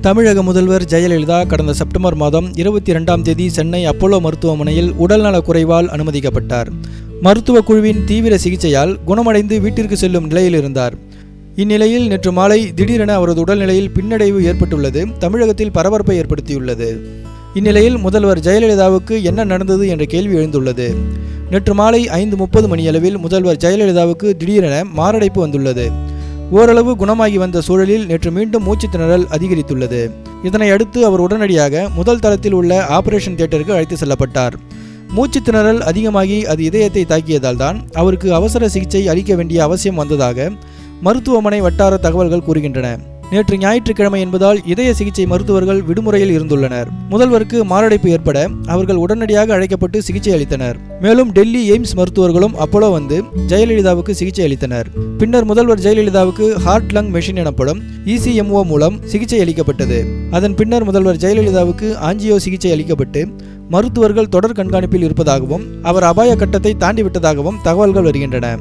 தமிழக முதல்வர் ஜெயலலிதா கடந்த செப்டம்பர் மாதம் இருபத்தி இரண்டாம் தேதி சென்னை அப்போலோ மருத்துவமனையில் உடல்நலக் குறைவால் அனுமதிக்கப்பட்டார். மருத்துவ குழுவின் தீவிர சிகிச்சையால் குணமடைந்து வீட்டிற்கு செல்லும் நிலையில் இருந்தார். இந்நிலையில் நேற்று மாலை திடீரென அவரது உடல்நிலையில் பின்னடைவு ஏற்பட்டுள்ளது தமிழகத்தில் பரபரப்பை ஏற்படுத்தியுள்ளது. இந்நிலையில் முதல்வர் ஜெயலலிதாவுக்கு என்ன நடந்தது என்ற கேள்வி எழுந்துள்ளது. நேற்று மாலை ஐந்து முப்பது மணியளவில் முதல்வர் ஜெயலலிதாவுக்கு திடீரென மாரடைப்பு வந்துள்ளது. ஓரளவு குணமாகி வந்த சூழலில் நேற்று மீண்டும் மூச்சு திணறல் அதிகரித்துள்ளது. இதனை அடுத்து அவர் உடனடியாக முதல் தளத்தில் உள்ள ஆபரேஷன் தியேட்டருக்கு அழைத்து செல்லப்பட்டார். மூச்சு திணறல் அதிகமாகி அது இதயத்தை தாக்கியதால் தான் அவருக்கு அவசர சிகிச்சை அளிக்க வேண்டிய அவசியம் வந்ததாக மருத்துவமனை வட்டார தகவல்கள் கூறுகின்றன. நேற்று ஞாயிற்றுக்கிழமை என்பதால் இதய சிகிச்சை மருத்துவர்கள் விடுமுறையில் இருந்துள்ளனர். முதல்வருக்கு மாரடைப்பு ஏற்பட அவர்கள் உடனடியாக அழைக்கப்பட்டு சிகிச்சை அளித்தனர். மேலும் டெல்லி எய்ம்ஸ் மருத்துவர்களும் அப்போலோ வந்து ஜெயலலிதாவுக்கு சிகிச்சை அளித்தனர். பின்னர் முதல்வர் ஜெயலலிதாவுக்கு ஹார்ட் லங் மெஷின் எனப்படும் இசிஎம்ஓ மூலம் சிகிச்சை அளிக்கப்பட்டது. அதன் பின்னர் முதல்வர் ஜெயலலிதாவுக்கு ஆஞ்சியோ சிகிச்சை அளிக்கப்பட்டு மருத்துவர்கள் தொடர் கண்காணிப்பில் இருப்பதாகவும் அவர் அபாய கட்டத்தை தாண்டிவிட்டதாகவும் தகவல்கள் வருகின்றன.